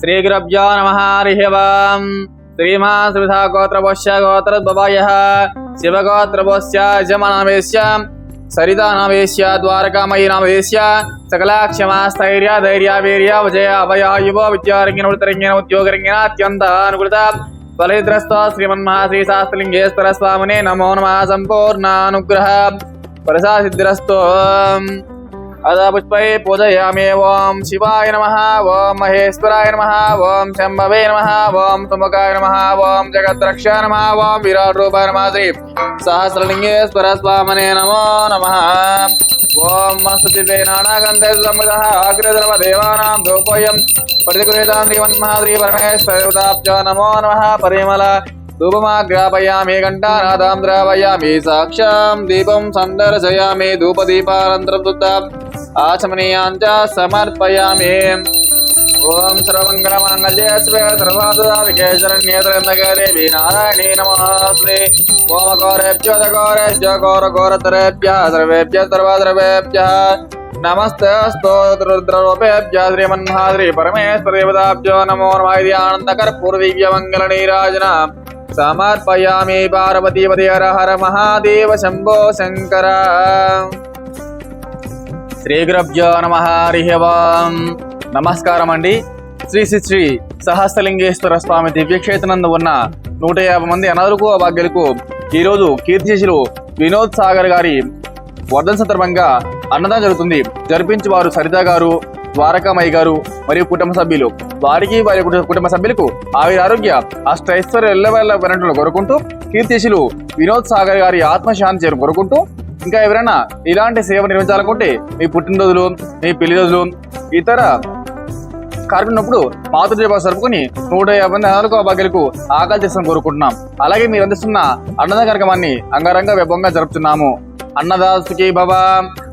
श्रीगुरभ्यो नमः हरिः वाम् श्रीमा श्रीधा गोत्रवश्य गोत्रद्वयः शिवगोत्रवश्य जमनामेश सरितानामेश द्वारकामयीनामेश सकलाक्षमास्थैर्य, धैर्यावीर्य विजय अभया युव विद्यारङ्गिन उत्तरङ्गिन उद्योगरङ्गिन अत्यन्तः अनुकृता फलहिद्रस्तो श्रीमन्महाश्रीशास्त्रलिङ्गेश्वर स्वामिने नमो नमः सम्पूर्णानुग्रह। प्रसासिद्रस्तो సంపూర్ణానుగ్రహ ప్రసాసిద్ధిరస్తో అద పుష్పై పూజయామి ఓం శివాయ నమ ఓం మహేశ్వరాయ నమ ఓం శంభవే నమ ఓం తుమకాయ నమ ఓం జగద్రక్ష నమ ఓం విరాట్ రూపాయ నమ శ్రీ సహస్రలింగేశ్వర స్వామనే నమో నమ. ఓం మస్తు దివ్యై నానాగంధే సముద అగ్రధర్మ దేవానాం ధూపోయం ప్రతిగృహీతాం శ్రీమన్మహాద్రీ పరమేశ్వరదాబ్జ నమో నమ. పరిమళ ధూపమాగ్రాపయామి ఘంటానాదాం ద్రావయామి సాక్షాం దీపం సందర్శయామి ధూపదీపానంతరం దుద్దాం आचमनीयान् च समर्पयामि। ॐ सर्वमङ्गलमाङ्गल्ये शिवे सर्वादुराधिके नमस्ते घोरघोरतरेभ्यः सर्वेभ्यः नमस्ते परमेश्वरदेवताभ्यो नमो नमः इति आनन्दकर्पूर्दिव्यमङ्गलनीराजना समर्पयामि पार्वतीपति हर हर महादेव शम्भो शङ्कर మహాదేవ శ్రీ నమ హరి నమస్కారం అండి శ్రీ శ్రీ శ్రీ సహస్రలింగేశ్వర స్వామి దివ్యక్షేత్రనందు ఉన్న నూట యాభై మంది అనాథులకు అభాగ్యులకు ఈరోజు కీర్తిశిలు వినోద్ సాగర్ గారి వర్ధన్ సందర్భంగా అన్నదానం జరుగుతుంది. జరిపించి వారు సరిత గారు ద్వారకామయ్య గారు మరియు కుటుంబ సభ్యులు. వారికి వారి కుటుంబ సభ్యులకు ఆవిరి ఆరోగ్య అష్టైశ్వర్య ఎల్లవెల్ల వెనట్లు కోరుకుంటూ కీర్తిశిలు వినోద్ సాగర్ గారి ఆత్మశాంతి కోరుకుంటూ ఇంకా ఎవరైనా ఇలాంటి సేవ నిర్వహించాలనుకుంటే మీ పుట్టినరోజులు మీ పెళ్ళి రోజులు ఇతర కార్యక్రమప్పుడు మాతృదేవ జరుపుకుని నూట యాభై మంది అనాథులకు అభాగ్యులకు ఆకలి చేస్తామని కోరుకుంటున్నాం. అలాగే మీరు అందిస్తున్న అన్నదాన కార్యక్రమాన్ని అంగరంగ వైభవంగా జరుపుతున్నాము. అన్నదాసుకి భవ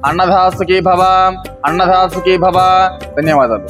అన్నదాసుకి భవ అన్నదాసుకి భవ. ధన్యవాదాలు.